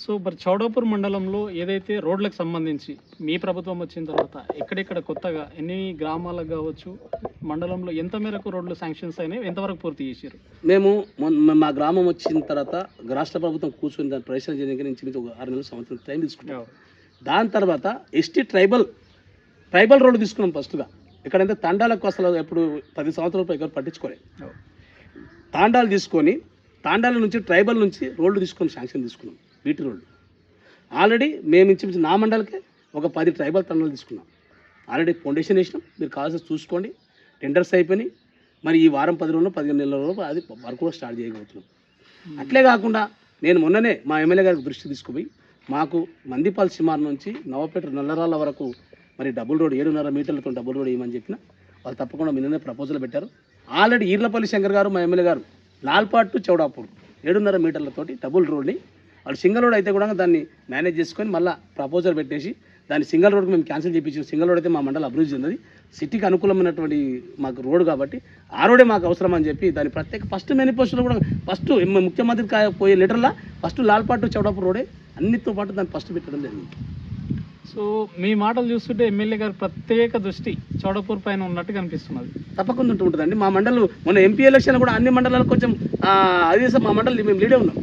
సో మరి చౌడాపూర్ మండలంలో ఏదైతే రోడ్లకు సంబంధించి మీ ప్రభుత్వం వచ్చిన తర్వాత ఎక్కడెక్కడ కొత్తగా ఎన్ని గ్రామాలకు కావచ్చు మండలంలో ఎంత మేరకు రోడ్లు శాంక్షన్స్ అయినాయి ఎంతవరకు పూర్తి చేశారు మేము మా గ్రామం వచ్చిన తర్వాత రాష్ట్ర ప్రభుత్వం కూర్చొని దాన్ని పరిశీలన చేయడానికి నుంచి ఒక ఆరు నెలల సంవత్సరం టైం తీసుకున్నాం దాని తర్వాత ఎస్టీ ట్రైబల్ ట్రైబల్ రోడ్డు తీసుకున్నాం ఫస్ట్గా ఎక్కడంటే తాండాలకు అసలు ఎప్పుడు పది సంవత్సరాల ఎవరు పట్టించుకోలేదు తాండాలు తీసుకొని తాండాల నుంచి ట్రైబల్ నుంచి రోడ్లు తీసుకొని శాంక్షన్ తీసుకున్నాం బీటీ రోడ్డు ఆల్రెడీ మేము ఇంచుమించు నా మండలికే ఒక పది ట్రైబల్ తండాలు తీసుకున్నాం. ఆల్రెడీ ఫౌండేషన్ వేసినాం మీరు కావాల్సి చూసుకోండి. టెండర్స్ అయిపోయినాయి. మరి ఈ వారం పది రోజులు పదిహేను నెలల రోజులు అది వర్క్ కూడా స్టార్ట్ చేయగలుగుతున్నాం అట్లే కాకుండా నేను మొన్ననే మా ఎమ్మెల్యే గారికి దృష్టి తీసుకుపోయి మాకు మందిపాల్ శిమార్ నుంచి నవపేట నల్లరాళ్ళ వరకు మరి డబుల్ రోడ్ ఏడున్నర మీటర్లతో డబుల్ రోడ్ వేయమని చెప్పిన వాళ్ళు తప్పకుండా నిన్ననే ప్రపోజల్ పెట్టారు. ఆల్రెడీ ఈర్లపల్లి శంకర్ గారు మా ఎమ్మెల్యే గారు లాల్పాట్ టు చౌడాపూర్. ఏడున్నర మీటర్లతోటి డబుల్ రోడ్ని. వాళ్ళు సింగిల్ రోడ్ అయితే కూడా దాన్ని మేనేజ్ చేసుకొని మళ్ళీ ప్రపోజల్ పెట్టేసి దాన్ని సింగిల్ రోడ్కి మేము క్యాన్సిల్ చేయించాం సింగిల్ రోడ్ అయితే మా మండలం అభివృద్ధి చెందింది. సిటీకి అనుకూలమైనటువంటి మాకు రోడ్ కాబట్టి ఆ రోడే మాకు అవసరం అని చెప్పి దాని ప్రత్యేక ఫస్ట్ మేనిఫెస్టోలో కూడా ఫస్ట్ ముఖ్యమంత్రి పోయే లెటర్లా ఫస్ట్ లాల్పాటు చౌడాపూర్ రోడే అన్నిటితో పాటు దాన్ని ఫస్ట్ పెట్టడం జరిగింది. సో మీ మాటలు చూస్తుంటే ఎమ్మెల్యే గారు ప్రత్యేక దృష్టి చౌడపూర్ పైన ఉన్నట్టు కనిపిస్తున్నది. తప్పకుండా ఉంటూ ఉంటుందండి. మా మండలు మొన్న ఎంపీ ఎలక్షన్ కూడా అన్ని మండలాలు కొంచెం అది మా మండలి మేము లీడే ఉన్నాం.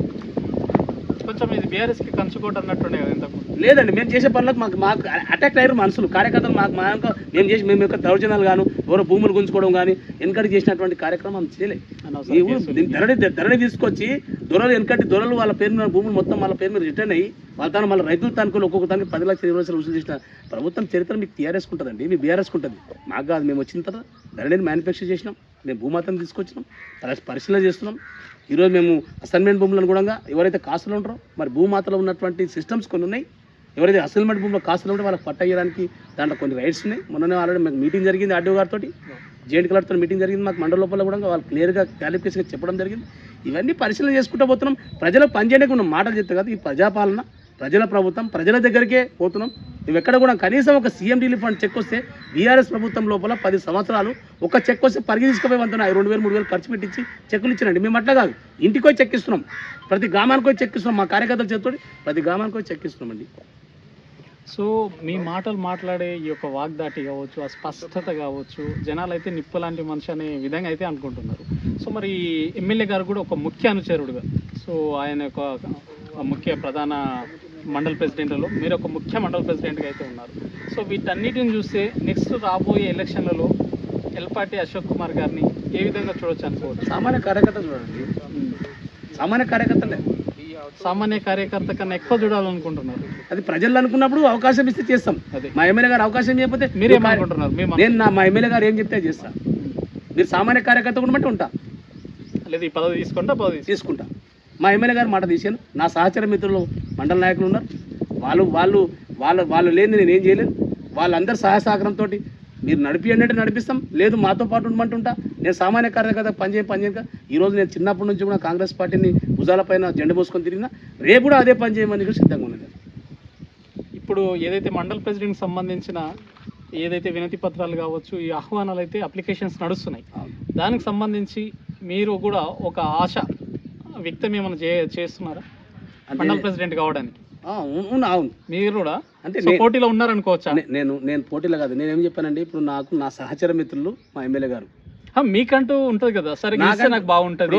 కొంచెం ఇది బీఆర్ఎస్కి కంచుకోట అన్నట్టుండే కదా ఇంతకు లేదండి మేము చేసే పనులకు మాకు మాకు అటాక్ అయ్యారు మనుషులు. కార్యకర్తలు మాకు మా యొక్క మేము చేసి మేము యొక్క దౌర్జన్యాలు గాను ఎవరో భూములు గుంజుకోవడం కానీ వెనకటి చేసినటువంటి కార్యక్రమం చేయలేదు ధరణి ధరణి తీసుకొచ్చి దొరలు వెనకటి దొరలు వాళ్ళ పేరు మీద భూములు మొత్తం వాళ్ళ పేరు మీద రిటర్న్ అయ్యి వాళ్ళ మళ్ళీ రైతులు తానుకొని ఒక్కొక్క దానికి పది లక్షల ఇరవై లక్షలు వసూలు చేసిన ప్రభుత్వం చరిత్ర మీకు టీఆర్ఎస్ ఉంటుందండి మీ బీఆర్ఎస్ ఉంటుంది. మాకు కాదు మేము వచ్చిన తర్వాత ధరణిని మ్యానుఫ్యాక్చర్ చేసినాం మేము భూమాతం తీసుకొచ్చినాం పరిశీలన చేస్తున్నాం. ఈరోజు మేము అసైన్మెంట్ భూములను కూడా ఎవరైతే కాసులు ఉంటారో మరి భూమాతలో ఉన్నటువంటి సిస్టమ్స్ కొన్ని ఉన్నాయి. ఎవరైతే అసైన్మెంట్ భూమిలో కాసులు ఉంటే వాళ్ళకి పట్ట దాంట్లో కొన్ని రైట్స్ ఉన్నాయి. మొన్ననే ఆల్రెడీ మాకు మీటింగ్ జరిగింది ఆర్డీఓ గారితో జేఎంట్ కలర్తో మీటింగ్ జరిగింది మాకు మండల లోపల కూడా వాళ్ళు క్లియర్గా క్యాలిఫికేషన్గా చెప్పడం జరిగింది. ఇవన్నీ పరిశీలన చేసుకుంటూ పోతున్నాం. ప్రజలకు పనిచేయడానికి ఉన్న మాటలు చెప్తే కదా ఈ ప్రజాపాలన ప్రజల ప్రభుత్వం ప్రజల దగ్గరికే పోతున్నాం. నువ్వు ఎక్కడ కూడా కనీసం ఒక సీఎం రిలీఫ్ ఫండ్ చెక్ వస్తే బీఆర్ఎస్ ప్రభుత్వం లోపల పది సంవత్సరాలు ఒక చెక్ వస్తే పరిగి తీసుకుపోయి వంతున్నా రెండు వేలు మూడు వేలు ఖర్చు పెట్టించి చెక్కులు ఇచ్చినండి మేము అట్లా కాదు. ఇంటికి పోయి చెక్ ఇస్తున్నాం. ప్రతి గ్రామానికి పోయి చెక్ ఇస్తున్నాం. మా కార్యకర్తలు చేతుడి ప్రతి గ్రామానికి పోయి చెక్ ఇస్తున్నామండి. సో మీ మాటలు మాట్లాడే ఈ యొక్క వాగ్దాటి కావచ్చు ఆ స్పష్టత కావచ్చు జనాలు అయితే నిప్పు లాంటి మనిషి అనే విధంగా అయితే అనుకుంటున్నారు. సో మరి ఎమ్మెల్యే గారు కూడా ఒక ముఖ్య అనుచరుడుగా. సో ఆయన యొక్క ముఖ్య ప్రధాన మండల్ ప్రెసిడెంట్లలో మీరు ఒక ముఖ్య మండల్ ప్రెసిడెంట్గా అయితే ఉన్నారు. సో వీటన్నిటిని చూస్తే నెక్స్ట్ రాబోయే ఎలక్షన్లలో ఎల్పాటి అశోక్ కుమార్ గారిని ఏ విధంగా చూడొచ్చు అనుకోవచ్చు? సామాన్య కార్యకర్త చూడండి. సామాన్య కార్యకర్తలే. సామాన్య కార్యకర్త కన్నా ఎక్కువ చూడాలనుకుంటున్నారు. అది ప్రజలు అనుకున్నప్పుడు అవకాశం ఇస్తే చేస్తాం. అదే. మా ఎమ్మెల్యే గారు అవకాశం చేయకపోతే మీరేమనుకుంటున్నారు మేము నేను నా మా ఎమ్మెల్యే గారు ఏం చెప్తే చేస్తా. మీరు సామాన్య కార్యకర్త కూడా బట్టి ఉంటా. లేదు ఈ పదవి తీసుకుంటా పదవి తీసుకుంటా. మా ఎమ్మెల్యే గారు మాట తీశాను నా సహచర మిత్రులు మండల నాయకులు ఉన్నారు. వాళ్ళు వాళ్ళు వాళ్ళు వాళ్ళు లేని నేను ఏం చేయలేను వాళ్ళందరి సహాయ సహకారంతో మీరు నడిపియండి అంటే నడిపిస్తాం. లేదు మాతో పాటు ఉండమంటుంటా. నేను సామాన్య కార్యకర్త పనిచేయ పనిచేయక ఈ రోజు నేను చిన్నప్పటి నుంచి కూడా కాంగ్రెస్ పార్టీని భుజాలపైన జెండా మోసుకొని తిరిగినా రేపు కూడా అదే పని చేయమని కూడా సిద్ధంగా ఉన్నది ఇప్పుడు ఏదైతే మండల్ ప్రెసిడెంట్ సంబంధించిన ఏదైతే వినతి పత్రాలు కావచ్చు ఈ ఆహ్వానాలు అయితే అప్లికేషన్స్ నడుస్తున్నాయి. దానికి సంబంధించి మీరు కూడా ఒక ఆశ వ్యక్తం ఏమైనా చే చేస్తున్నారా? మండల్ ప్రెసిడెంట్ కావడానికి. అవును అవును, మీరు కూడా? అంటే పోటీలో ఉన్నారనుకోవచ్చా? నేను నేను పోటీలో కాదు. నేను ఏం చెప్పానండి? ఇప్పుడు నాకు నా సహచర మిత్రులు మా ఎమ్మెల్యే గారు. మీకంటూ ఉంటది కదా? సరే నాకు బాగుంటది.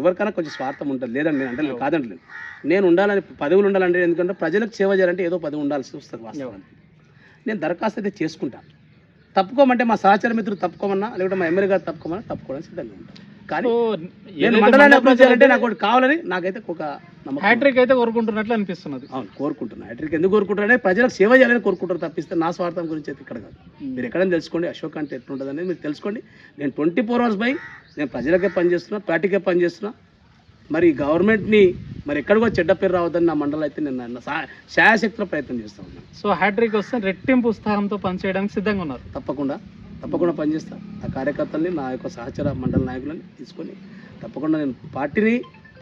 ఎవరికైనా కొంచెం స్వార్థం ఉంటుంది. లేదండి నేను అంటే కాదంటలేదు. నేను ఉండాలని పదవులు ఉండాలంటే ఎందుకంటే ప్రజలకు సేవ చేయాలంటే ఏదో పదవి ఉండాల్సి వస్తుంది వాస్తవానికి. నేను దరఖాస్తు అయితే చేసుకుంటాను తప్పుకోమంటే మా సహచర మిత్రులు తప్పుకోమన్నా లేకుంటే మా ఎమ్మెల్యే గారు తప్పుకోమన్నా తప్పుకోవడానికి సిద్ధంగా ఉంటాను కానీ నేను మండలాన్ని చేయాలంటే నాకు ఒకటి కావాలని నాకైతే ఒక హ్యాట్రిక్ అయితే కోరుకుంటున్నట్లు అనిపిస్తున్నది. అవును కోరుకుంటున్నా. అట్రికి ఎందుకు కోరుకుంటారంటే ప్రజలకు సేవ చేయాలని కోరుకుంటారు తప్పిస్తే నా స్వార్థం గురించి అయితే ఇక్కడ కాదు. మీరు ఎక్కడైనా తెలుసుకోండి అశోక్ అంటే ఎట్లుంటుంది అనేది మీరు తెలుసుకోండి. నేను ట్వంటీ ఫోర్ అవర్స్ బై నేను ప్రజలకే పనిచేస్తున్నా పార్టీకే పనిచేస్తున్నా మరి గవర్నమెంట్ని మరి ఎక్కడ కూడా చెడ్డ పేరు రావద్దని నా మండలం అయితే నేను శాయశక్తిలో ప్రయత్నం చేస్తా ఉన్నాను. సో హ్యాట్రిక్ వస్తే రెట్టింపు ఉత్సాహంతో పనిచేయడానికి సిద్ధంగా ఉన్నారు. తప్పకుండా. తప్పకుండా పనిచేస్తా. ఆ కార్యకర్తల్ని నా యొక్క సహచర మండల నాయకులని తీసుకొని తప్పకుండా నేను పార్టీని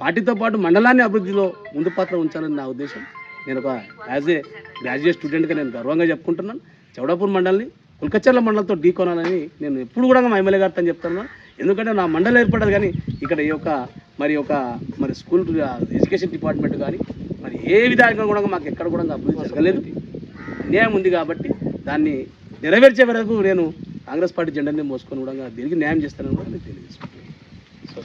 పార్టీతో పాటు మండలాన్ని అభివృద్ధిలో ముందు పాత్ర ఉంచాలని నా ఉద్దేశం. నేను ఒక యాజ్ ఏ గ్రాడ్యుయేట్ స్టూడెంట్గా నేను గర్వంగా చెప్పుకుంటున్నాను. చౌడాపూర్ మండలిని కుల్కచర్ల మండలంతో ఢీకొనాలని నేను ఎప్పుడు కూడా మా ఎమ్మెల్యే గారితో చెప్తున్నాను. ఎందుకంటే నా మండలం ఏర్పడదు కానీ ఇక్కడ ఈ యొక్క మరి ఒక మరి స్కూల్ ఎడ్యుకేషన్ డిపార్ట్మెంట్ కానీ మరి ఏ విధంగా కూడా మాకు ఎక్కడ కూడా అభివృద్ధి జరగలేదు. అన్యాయం ఉంది కాబట్టి దాన్ని నెరవేర్చే వరకు నేను కాంగ్రెస్ పార్టీ జెండాని మోసుకొని కూడా దీనికి న్యాయం చేస్తానని కూడా నేను తెలియజేసుకుంటున్నాను. సో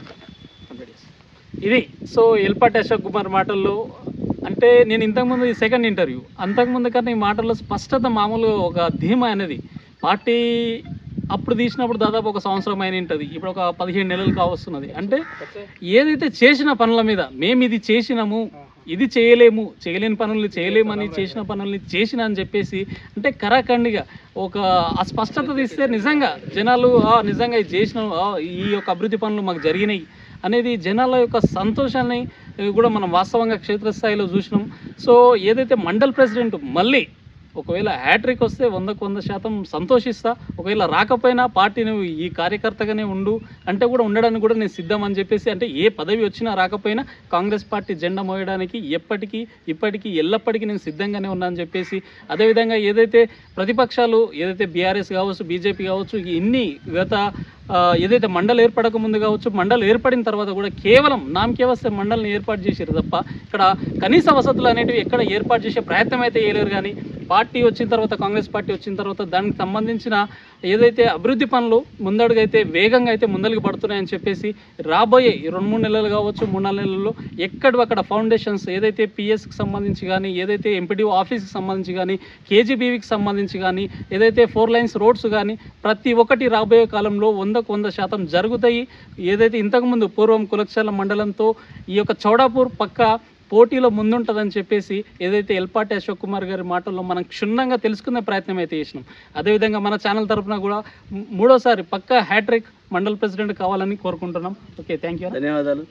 ఇది సో ఎల్పాటి అశోక్ కుమార్ మాటల్లో అంటే నేను ఇంతకుముందు ఈ సెకండ్ ఇంటర్వ్యూ అంతకుముందు కన్నా ఈ మాటల్లో స్పష్టత మామూలు ఒక ధీమా అనేది పార్టీ అప్పుడు తీసినప్పుడు దాదాపు ఒక సంవత్సరం అయిన ఉంటుంది ఇప్పుడు ఒక పదిహేను నెలలు కావస్తున్నది. అంటే ఏదైతే చేసిన పనుల మీద మేము ఇది చేసినాము ఇది చేయలేము చేయలేని పనులు చేయలేమని చేసిన పనుల్ని చేసిన అని చెప్పేసి అంటే కరాఖండిగా ఒక ఆ స్పష్టత తీస్తే నిజంగా జనాలు "ఆ, నిజంగా ఇది చేసినాం ఈ యొక్క అభివృద్ధి పనులు మాకు జరిగినాయి అనేది జనాల యొక్క సంతోషాన్ని కూడా మనం వాస్తవంగా క్షేత్రస్థాయిలో చూసినాం. సో ఏదైతే మండల్ ప్రెసిడెంట్ మళ్ళీ ఒకవేళ హ్యాట్రిక్ వస్తే వందకు వంద శాతం సంతోషిస్తా ఒకవేళ రాకపోయినా పార్టీ నువ్వు ఈ కార్యకర్తగానే ఉండు అంటే కూడా ఉండడానికి కూడా నేను సిద్ధం అని చెప్పేసి అంటే ఏ పదవి వచ్చినా రాకపోయినా కాంగ్రెస్ పార్టీ జెండా మోయడానికి ఎప్పటికీ ఇప్పటికీ ఎల్లప్పటికీ నేను సిద్ధంగానే ఉన్నా అని చెప్పేసి అదేవిధంగా ఏదైతే ప్రతిపక్షాలు ఏదైతే బీఆర్ఎస్ కావచ్చు బీజేపీ కావచ్చు ఇన్ని గత ఏదైతే మండలి ఏర్పడక ముందు కావచ్చు మండలి ఏర్పడిన తర్వాత కూడా కేవలం నామకే వస్తే మండలిని ఏర్పాటు చేశారు తప్ప ఇక్కడ కనీస వసతులు అనేటివి ఎక్కడ ఏర్పాటు చేసే ప్రయత్నం అయితే చేయలేరు కానీ పార్టీ వచ్చిన తర్వాత కాంగ్రెస్ పార్టీ వచ్చిన తర్వాత దానికి సంబంధించిన ఏదైతే అభివృద్ధి పనులు ముందడుగైతే వేగంగా అయితే ముందరికి పడుతున్నాయని చెప్పేసి రాబోయే రెండు మూడు నెలలు కావచ్చు మూడు నాలుగు నెలల్లో ఎక్కడ అక్కడ ఫౌండేషన్స్ ఏదైతే పిఎస్కి సంబంధించి కానీ ఏదైతే ఎంపీడీఓ ఆఫీస్కి సంబంధించి కానీ కేజీబీవీకి సంబంధించి కానీ ఏదైతే ఫోర్ లైన్స్ రోడ్స్ కానీ ప్రతి ఒక్కటి రాబోయే కాలంలో వంద వందకు వంద శాతం జరుగుతాయి. ఏదైతే ఇంతకుముందు పూర్వం కులక్షల మండలంతో ఈ యొక్క చౌడాపూర్ పక్క పోటీలో ముందుంటుందని చెప్పేసి ఏదైతే ఎల్పాటి అశోక్ కుమార్ గారి మాటల్లో మనం క్షుణ్ణంగా తెలుసుకునే ప్రయత్నం అయితే చేసినాం. అదేవిధంగా మన ఛానల్ తరపున కూడా మూడోసారి పక్కా హ్యాట్రిక్ మండల్ ప్రెసిడెంట్ కావాలని కోరుకుంటున్నాం. Okay thank you. ధన్యవాదాలు.